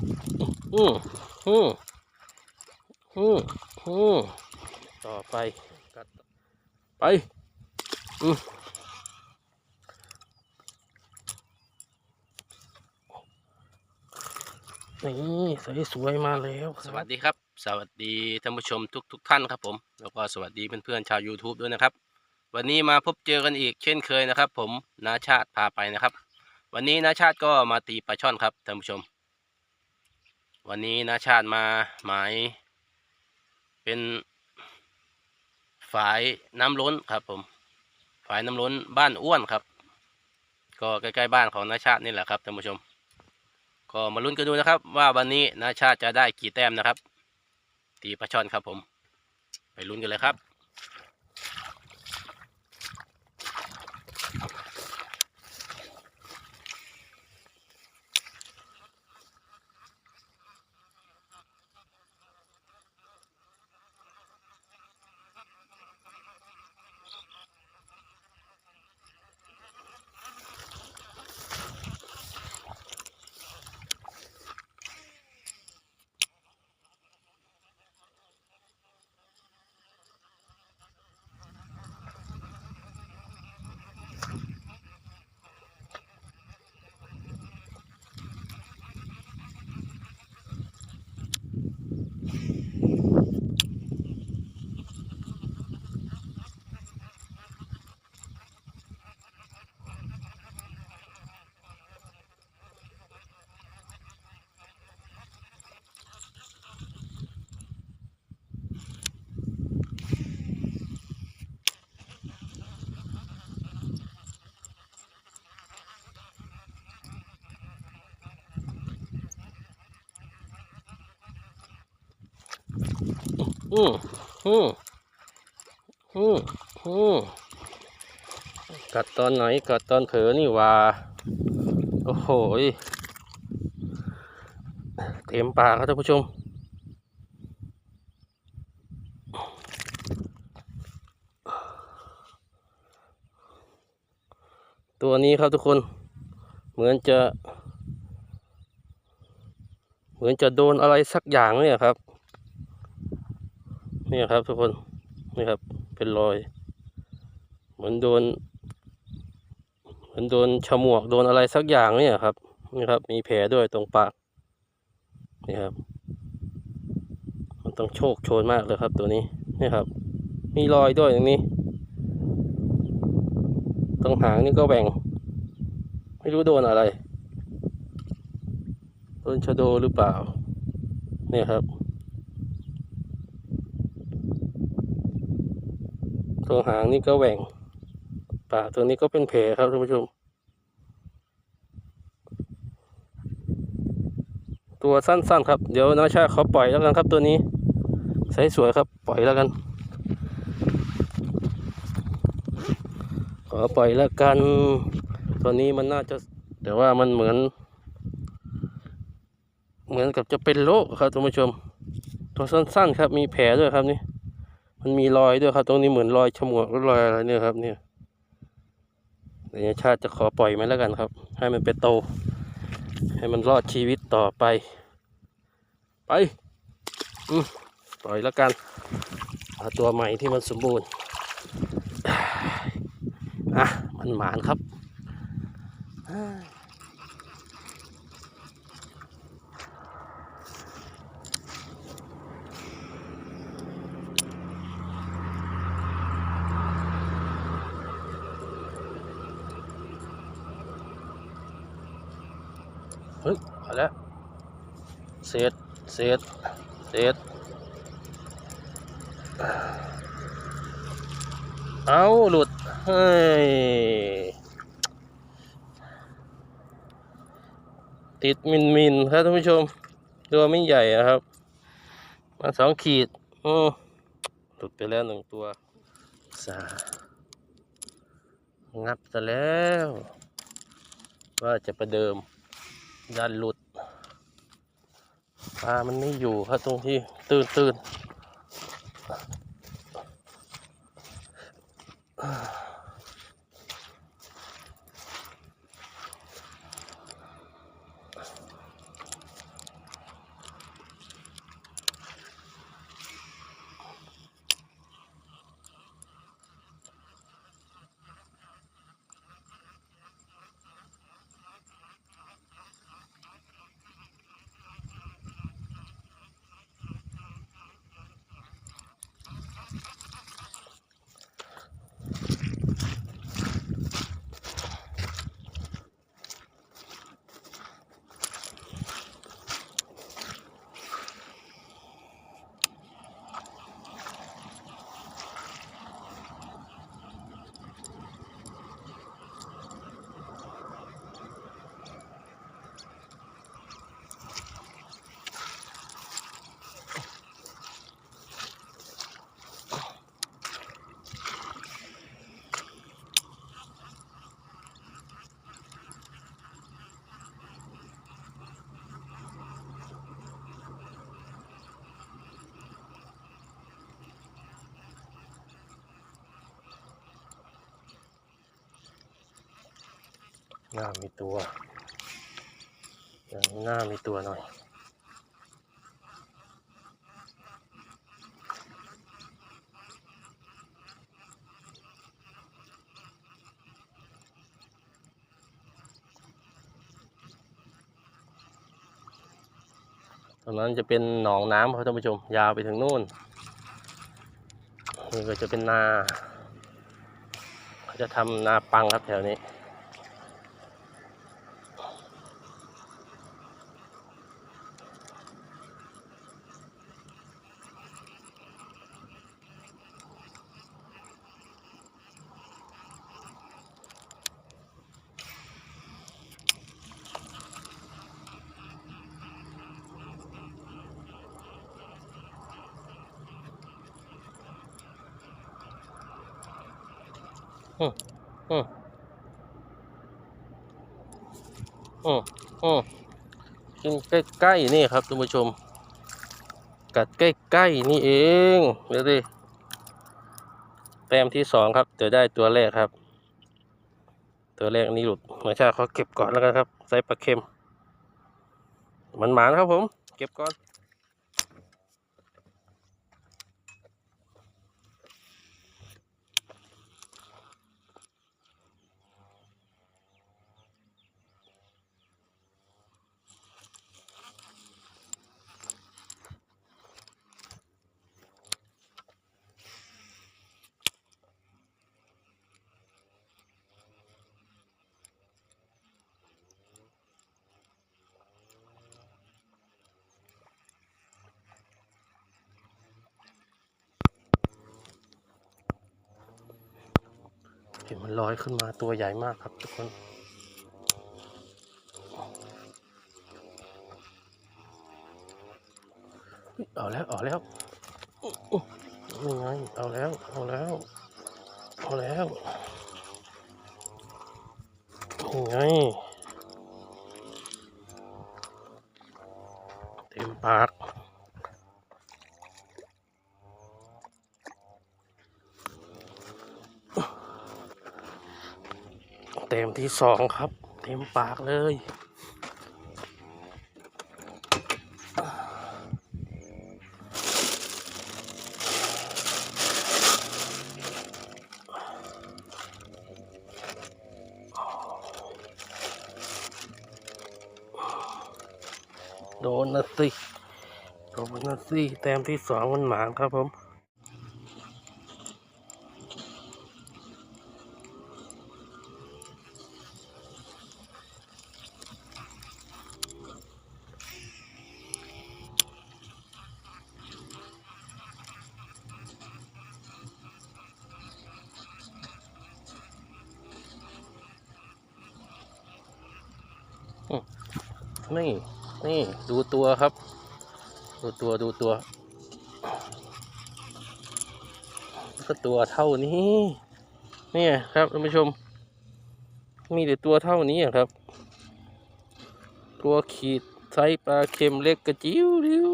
อืมอืมอืมอืมต่อไป ไป อืมนี่สวยๆมาแล้ว สวัสดีครับ สวัสดีท่านผู้ชมทุกทุกๆท่านครับผม แล้วก็สวัสดีเพื่อนๆชาว YouTube ด้วยนะครับ วันนี้มาพบเจอกันอีกเช่นเคยนะครับ ผมนาชาติพาไปนะครับ วันนี้นาชาติก็มาตีปลาช่อนครับท่านผู้ชม วันนี้นาชาติมาหมาย เป็นฝายน้ำล้นครับผมฝายน้ำล้นบ้านอ้วนครับ ก็ใกล้ๆบ้านของนาชาตินี่แหละครับท่านผู้ชม ก็มาลุ้นกันดูนะครับ ว่าวันนี้นาชาติจะได้กี่แต้มนะครับ ตีปลาช่อนครับผม ไปลุ้นกันเลยครับ อืมอืมอืมอืมกัดตอนไหนกัดตอนเผลอนี่ว่า โอ้โหเต็มปากครับท่านผู้ชม ตัวนี้ครับทุกคน เหมือนจะ เหมือนจะโดนอะไรสักอย่างเนี่ยครับ นี่ครับทุกคนนี่ครับ เป็นรอย เหมือนโดน เหมือนโดนฉมวกโดนอะไรสักอย่างเนี่ยครับนี่ครับ มีแผลด้วยตรงปากนี่ครับ มันต้องโชคโชนมากเลยครับตัวนี้นี่ครับ มีรอยด้วยตรงนี้ตรงหางนี่ก็แบ่ง ไม่รู้โดนอะไรโดนชะโดหรือเปล่า เนี่ยครับ ตัวหางนี่ก็แหว่งปากตัวนี้ก็เป็นแผลครับท่านผู้ชม ตัวสั้นๆ ครับ เดี๋ยวน้าชาเขาปล่อยแล้วกันครับตัวนี้ใสสวยครับปล่อยแล้วกัน ขอปล่อยแล้วกัน ตัวนี้มันน่าจะแต่ว่ามันเหมือน เหมือนกับจะเป็นโรคครับท่านผู้ชม ตัวสั้นๆ ครับมีแผลด้วยครับนี่ มันมีรอยด้วยครับ ตรงนี้เหมือนรอยฉมวกหรือรอยอะไรเนี่ยครับ เนี่ยเดี๋ยวชาติจะขอปล่อยมันแล้วกันครับ ให้มันไปโต ให้มันรอดชีวิตต่อไป ไปอืปล่อยแล้วกันเอาตัวใหม่ที่มันสมบูรณ์อะมันหมานครับ เฮ้ยเอาแล้วเศษเศษเศษเอาหลุด เฮ้ย ติดมินมินครับท่านผู้ชม ตัวไม่ใหญ่อะครับ มาสองขีดอือหลุดไปแล้วหนึ่งตัวสางับซะแล้ว ว่าจะประเดิม ดันหลุดปลามันไม่อยู่ครับตรงที่ตื่นตื่น หน้ามีตัวอย่างหน้ามีตัวหน่อยตรงนั้นจะเป็นหนองน้ำครับท่านผู้ชม ยาวไปถึงนู่นนี่ก็จะเป็นนา เขาจะทำนาปังครับแถวนี้ อืมอืมอืมอืมกินใกล้ๆนี่ครับท่านผู้ชม กัดใกล้ๆนี่เองเดี๋ยวดิแต้มที่สองครับเดี๋ยวได้ตัวแรกครับ ตัวแรกนี่หลุดมาชาเขาเก็บก่อนแล้วกันครับใส่ปลาเค็มมันหมานครับผม เก็บก่อน ห็นมันลอยขึ้นมาตัวใหญ่มากครับทุกคนเอาแล้วเอาแล้วนี่ไงเอาแล้วเอาแล้วเอาแล้วนี่ไงเต็มปาก เต็มที่สองครับ เต็มปากเลย โดนนะสิโดนนะสิแต้มที่สองมันหมานครับผม นี่นี่ดูตัวครับ ดูตัวดูตัว ก็ตัวเท่านี้นี่ครับท่านผู้ชม มีแต่ตัวเท่านี้ครับ ตัวขีดไซส์ปลาเค็มเล็กกระจิ๋วริ้ว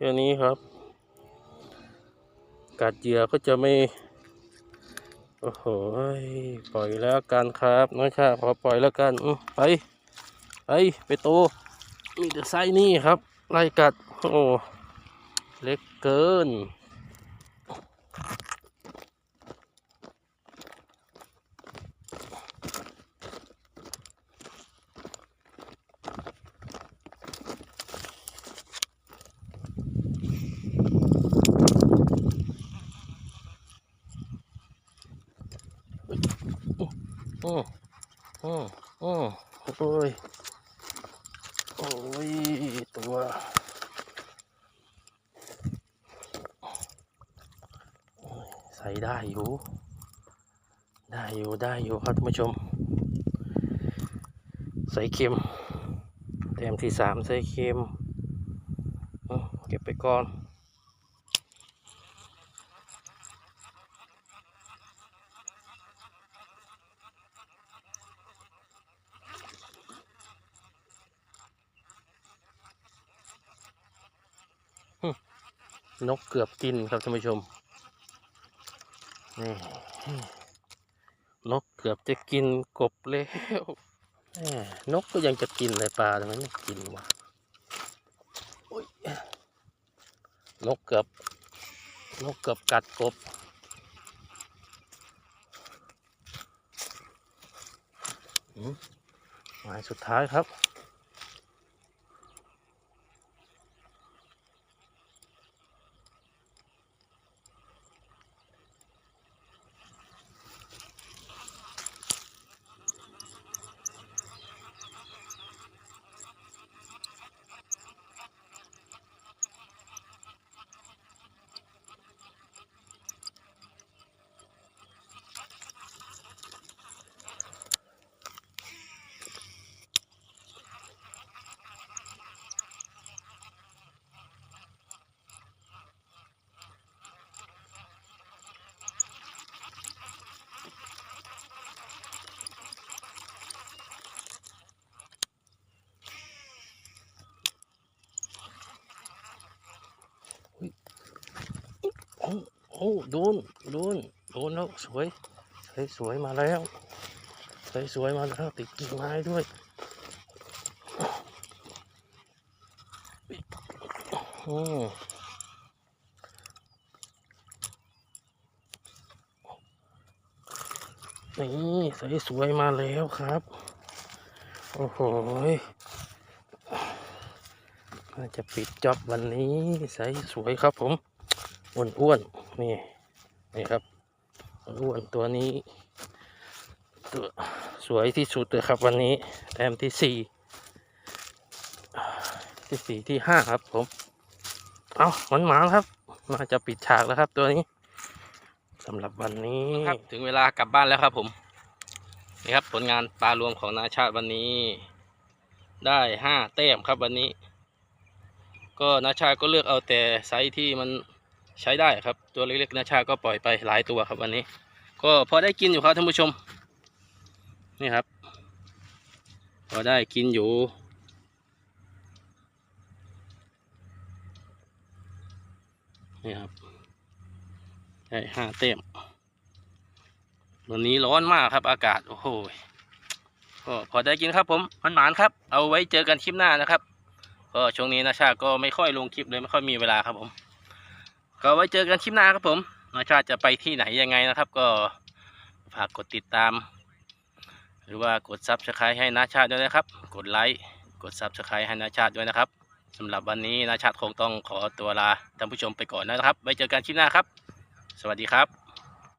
อย่างนี้ครับ กัดเหยื่อก็จะไม่ โอ้โห ปล่อยแล้วกันครับน้อยค่ะขอปล่อยแล้วกันไป ไปไปโต มีแต่ไซส์นี่ครับไล่กัด โอ้ เล็กเกินอืมอืมอืมโอ้ย โอ้ย ตัวโอ้ยใส่ได้อยู่ ได้อยู่ได้อยู่ครับท่านผู้ชม ใส่เค็มแต้มที่สามใส่เค็มเก็บไปก่อนนกเกือบกินครับท่านผู้ชม นี่นกเกือบจะกินกบแล้วนกก็ยังจะกินเลยปลาทำไมไม่กินวะนกเกือบนกเกือบกัดกบมหมายสุดท้ายครับ อ้โอ้โดนโดนโดนแล้วสวยสวยสวยมาแล้วสวยสวยมาแล้วติดกิ่งไม้ด้วยโอ้นี่สวยสวยมาแล้วครับ โอ้โหยน่าจะปิดจ็อบวันนี้ใสสวยครับผมอ้วนอ้วน นี่นี่ครับอ้วนตัวนี้ ตัวสวยที่สุดเลยครับวันนี้แต้มที่สี่ที่สี่ที่ห้าครับผม เอามันหมาครับน่าจะปิดฉากแล้วครับ ตัวนี้สำหรับวันนี้ครับถึงเวลากลับบ้านแล้วครับผมนี่ครับผลงานปลารวมของนาชาติวันนี้ ได้ห้าแต้มครับวันนี้ ก็นาชาติก็เลือกเอาแต่ไซส์ที่มัน ใช้ได้ครับ ตัวเล็กๆนาชาก็ปล่อยไปหลายตัวครับวันนี้ ก็พอได้กินอยู่ครับท่านผู้ชม นี่ครับ พอได้กินอยู่ นี่ครับ ได้ห้าเต็มวันนี้ร้อนมากครับอากาศ โอ้โหก็พอได้กินครับผมมันหมานครับ เอาไว้เจอกันคลิปหน้านะครับ ก็ช่วงนี้นาชาก็ไม่ค่อยลงคลิปเลยไม่ค่อยมีเวลาครับผม ก็ไว้เจอกันคลิปหน้าครับผมนาชาติจะไปที่ไหนยังไงนะครับ ก็ฝากกดติดตาม หรือว่ากดซับสไครต์ให้นาชาติด้วยนะครับ กดไลค์กดซับสไครต์ให้นาชาติด้วยนะครับสำหรับวันนี้นาชาติคงต้องขอตัวลาท่านผู้ชมไปก่อนนะครับ ไว้เจอกันคลิปหน้าครับ สวัสดีครับ